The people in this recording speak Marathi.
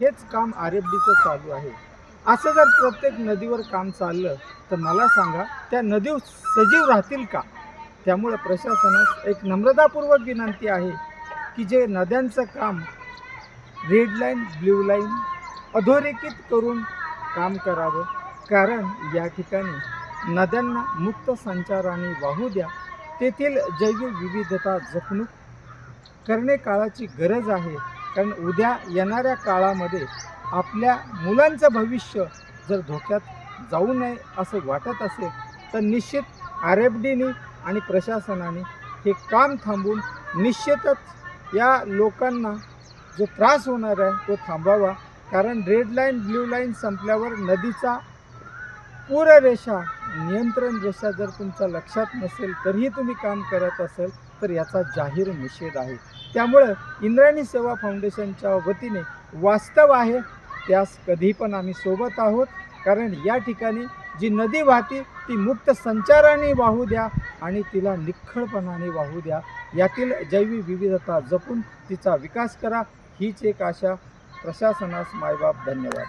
हेच काम आर एफ डीचं चालू आहे. असं जर प्रत्येक नदीवर काम चाललं तर मला सांगा त्या नदी सजीव राहतील का? त्यामुळे प्रशासनास एक नम्रतापूर्वक विनंती आहे की जे नद्यांचं काम रेड लाईन ब्ल्यू लाईन अधोरेखित करून काम करावं. कारण या ठिकाणी नद्यांना मुक्त संचाराने वाहू द्या. तेथील जैवविविधता जपणूक करणे काळाची गरज आहे. कारण उद्या येणाऱ्या काळामध्ये आपल्या मुलांचं भविष्य जर धोक्यात जाऊ नये असं वाटत असेल तर निश्चित आर एफ डीने आणि प्रशासनाने हे काम थांबून निश्चितच या लोकांना जो त्रास होणार आहे तो थांबावा. कारण रेड लाईन ब्ल्यू लाईन संपल्यावर नदीचा पूररेषा नियंत्रण रेषा जर तुमच्या लक्षात नसेल तरीही तुम्ही काम करत असेल तर याचा जाहीर निषेध आहे. त्यामुळं इंद्रायणी सेवा फाउंडेशनच्या वतीने वास्तव आहे. त्यास कधी पण आम्ही सोबत आहोत. कारण या ठिकाणी जी नदी वाहते ती मुक्त संचाराने वाहू द्या आणि तिला निखळपणाने वाहू द्या. यातील जैविक विविधता जपून तिचा विकास करा. हीच एक आशा प्रशासनास मायबाप धन्यवाद.